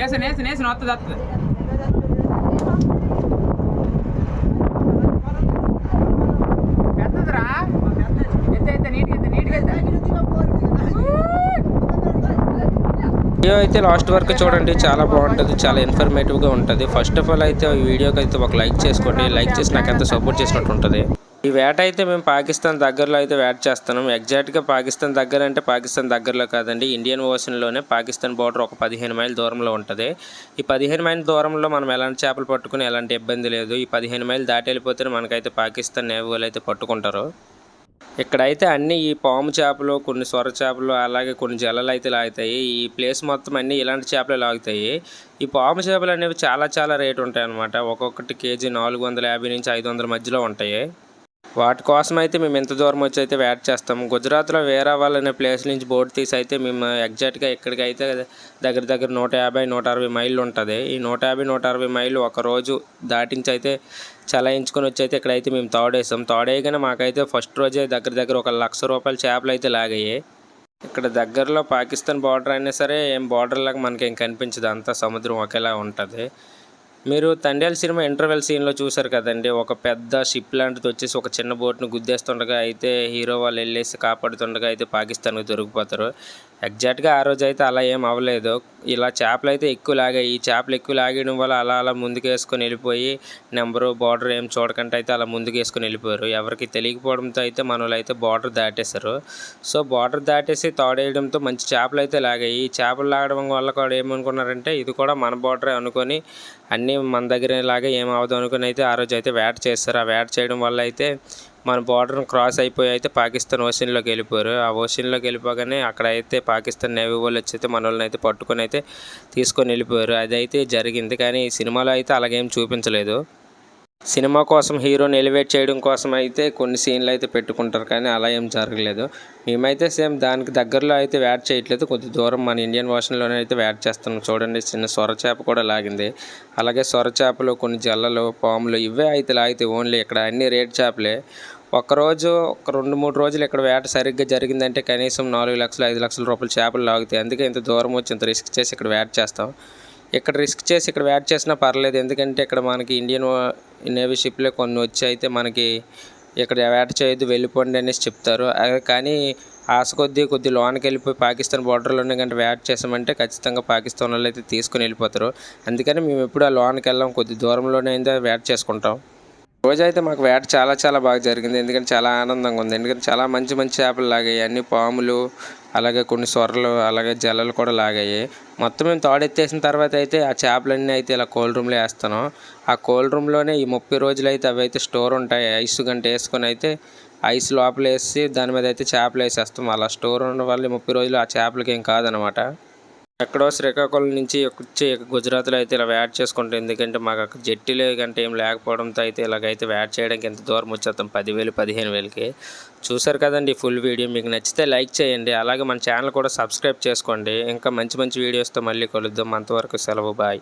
వేసాను వేసాను వేసాను వస్తుంది వస్తుంది పెద్దదిరా. నీట్గా నీట్గా వీడియో అయితే లాస్ట్ వరకు చూడండి చాలా బాగుంటుంది చాలా ఇన్ఫర్మేటివ్గా ఉంటుంది. ఫస్ట్ ఆఫ్ ఆల్ అయితే ఈ వీడియోకి అయితే ఒక లైక్ చేసుకోండి. లైక్ చేసి నాకు ఎంత సపోర్ట్ చేసినట్టు ఉంటుంది. ఈ వేట అయితే మేము పాకిస్తాన్ దగ్గరలో అయితే వేట చేస్తున్నాం. ఎగ్జాక్ట్గా పాకిస్తాన్ దగ్గర అంటే పాకిస్తాన్ దగ్గరలో కాదండి. ఇండియన్ ఓషన్లోనే పాకిస్తాన్ బార్డర్ ఒక పదిహేను మైల్ దూరంలో ఉంటుంది. ఈ పదిహేను మైల్ దూరంలో మనం ఎలాంటి చేపలు పట్టుకుని ఎలాంటి ఇబ్బంది లేదు. ఈ పదిహేను మైల్ దాటి వెళ్ళిపోతే మనకైతే పాకిస్తాన్ నేవీ వాళ్ళు అయితే పట్టుకుంటారు. ఇక్కడైతే అన్ని ఈ పాము చేపలు కొన్ని సొర చేపలు అలాగే కొన్ని జలలు అయితే లాగుతాయి. ఈ ప్లేస్ మొత్తం అన్ని ఇలాంటి చేపలే లాగుతాయి. ఈ పాము చేపలు అనేవి చాలా చాలా రేటు ఉంటాయి అన్నమాట ఒక్కొక్కటి కేజీ నాలుగు వందల యాభై నుంచి ఐదు వందల మధ్యలో ఉంటాయి. వాటి కోసం అయితే మేము ఎంత దూరం వచ్చి అయితే వేట చేస్తాము గుజరాత్లో వేరావాల్ అనే ప్లేస్ నుంచి బోట్ తీసి అయితే మేము ఎగ్జాక్ట్గా ఇక్కడికి అయితే దగ్గర దగ్గర నూట యాభై నూట అరవై మైళ్ళు ఉంటుంది. ఈ నూట యాభై నూట అరవై మైళ్ళు ఒక రోజు దాటించి అయితే చలాయించుకొని వచ్చి అయితే ఇక్కడైతే మేము తాడేసాం. తాడేయగానే మాకైతే ఫస్ట్ రోజే దగ్గర దగ్గర ఒక లక్ష రూపాయల చేపలు అయితే లాగాయి ఇక్కడ దగ్గరలో పాకిస్తాన్ బార్డర్ అయినా సరే ఏం బార్డర్ లాగా మనకి ఏం కనిపించదు. అంతా సముద్రం ఒకేలా ఉంటుంది. మీరు తండేల్ సినిమా ఇంటర్వెల్ సీన్లో చూసారు కదండి. ఒక పెద్ద షిప్ లాంటిది వచ్చేసి ఒక చిన్న బోట్ను గుద్దేస్తుండగా అయితే హీరో వాళ్ళు వెళ్ళేసి కాపాడుతుండగా అయితే పాకిస్తాన్కి దొరికిపోతారు. ఎగ్జాక్ట్గా ఆ రోజు అయితే అలా ఏం అవ్వలేదు. ఇలా చేపలు అయితే ఎక్కువ లాగాయి. ఈ చేపలు ఎక్కువ లాగేయడం వల్ల అలా అలా ముందుకేసుకొని వెళ్ళిపోయి నెంబరు బార్డర్ ఏం చూడకుండా అయితే అలా ముందుకేసుకొని వెళ్ళిపోయారు. ఎవరికి తెలియకపోవడంతో అయితే మన అయితే బార్డర్ దాటేశారు. సో బార్డర్ దాటేసి తోడేయడంతో మంచి చేపలు అయితే లాగాయి. ఈ చేపలు లాగడం వల్ల కూడా ఏమనుకున్నారంటే ఇది కూడా మన బార్డరే అనుకొని అన్ని మన దగ్గర లాగా ఏం అవ్వదు అనుకుని అయితే ఆ రోజు అయితే వేట చేస్తారు. ఆ వేట చేయడం వల్ల అయితే మన బార్డర్ను క్రాస్ అయిపోయి అయితే పాకిస్తాన్ ఓషన్లోకి వెళ్ళిపోయారు. ఆ ఓషన్లోకి వెళ్ళిపోగానే అక్కడ అయితే పాకిస్తాన్ నేవీ వాళ్ళు వచ్చి అయితే మన వాళ్ళని అయితే పట్టుకొని అయితే తీసుకొని వెళ్ళిపోయారు. అదైతే జరిగింది. కానీ ఈ సినిమాలో అయితే అలాగేం చూపించలేదు. సినిమా కోసం హీరోని ఎలివేట్ చేయడం కోసం అయితే కొన్ని సీన్లు అయితే పెట్టుకుంటారు కానీ అలా ఏం జరగలేదు. మేమైతే సేమ్ దానికి దగ్గరలో అయితే వ్యాడ్ చేయట్లేదు. కొద్ది దూరం మన ఇండియన్ వర్షన్లోనే అయితే వ్యాడ్ చేస్తున్నాం. చూడండి చిన్న సొరచేప కూడా లాగింది. అలాగే సొరచేపలు కొన్ని జల్లలు పాములు ఇవే అయితే లాగితే ఓన్లీ ఇక్కడ అన్ని రేట్ చేపలే. ఒకరోజు ఒక రెండు మూడు రోజులు ఇక్కడ వేట సరిగ్గా జరిగిందంటే కనీసం నాలుగు లక్షలు ఐదు లక్షల రూపాయలు చేపలు లాగుతాయి అందుకే ఇంత దూరం వచ్చి ఇంత రిస్క్ చేసి ఇక్కడ వేట చేస్తాం. ఇక్కడ రిస్క్ చేసి ఇక్కడ వేట చేసినా పర్లేదు. ఎందుకంటే ఇక్కడ మనకి ఇండియన్ నేవీ షిప్లే కొన్ని వచ్చి అయితే మనకి ఇక్కడ వేట చేయొద్దు వెళ్ళిపోండి అనేసి చెప్తారు. కానీ ఆశ కొద్దీ కొద్ది లోనకి వెళ్ళిపోయి పాకిస్తాన్ బార్డర్లోనే కంటే వేట చేసామంటే ఖచ్చితంగా పాకిస్తాన్ వాళ్ళు అయితే తీసుకుని వెళ్ళిపోతారు. అందుకని మేము ఎప్పుడు ఆ లోనికి వెళ్ళాం కొద్ది దూరంలోనే అయితే వేట చేసుకుంటాం. రోజు అయితే మాకు వేట చాలా చాలా బాగా జరిగింది. ఎందుకంటే చాలా ఆనందంగా ఉంది. ఎందుకంటే చాలా మంచి మంచి చేపలు లాగాయి. అన్ని పాములు అలాగే కొన్ని సొరలు అలాగే జల్లలు కూడా లాగాయి. మొత్తం మేము తోడెత్తేసిన తర్వాత అయితే ఆ చేపలన్నీ అయితే ఇలా కోల్డ్ రూమ్లో వేస్తాను ఆ కోల్డ్ రూమ్లోనే ఈ ముప్పై రోజులు అయితే అవి అయితే స్టోర్ ఉంటాయి. ఐస్ గంట వేసుకొని అయితే ఐస్ లోపల వేసి దాని మీద అయితే చేపలు వేసేస్తాం. అలా స్టోర్ ఉండడం వల్ల ముప్పై రోజులు ఆ చేపలకి ఏం కాదనమాట. ఎక్కడో శ్రీకాకుళం నుంచి వచ్చి గుజరాత్లో అయితే ఇలా యాడ్ చేసుకుంటాం. ఎందుకంటే మాకు అక్కడ జట్టీలు కంటే ఏం లేకపోవడంతో అయితే ఇలాగైతే యాడ్ చేయడానికి ఎంత దూరం వచ్చేస్తాం? పదివేలు పదిహేను వేలకి. చూసారు కదండి ఫుల్ వీడియో. మీకు నచ్చితే లైక్ చేయండి. అలాగే మన ఛానల్ కూడా సబ్స్క్రైబ్ చేసుకోండి. ఇంకా మంచి మంచి వీడియోస్తో మళ్ళీ కలుద్దాం. అంతవరకు సెలవు. బాయ్.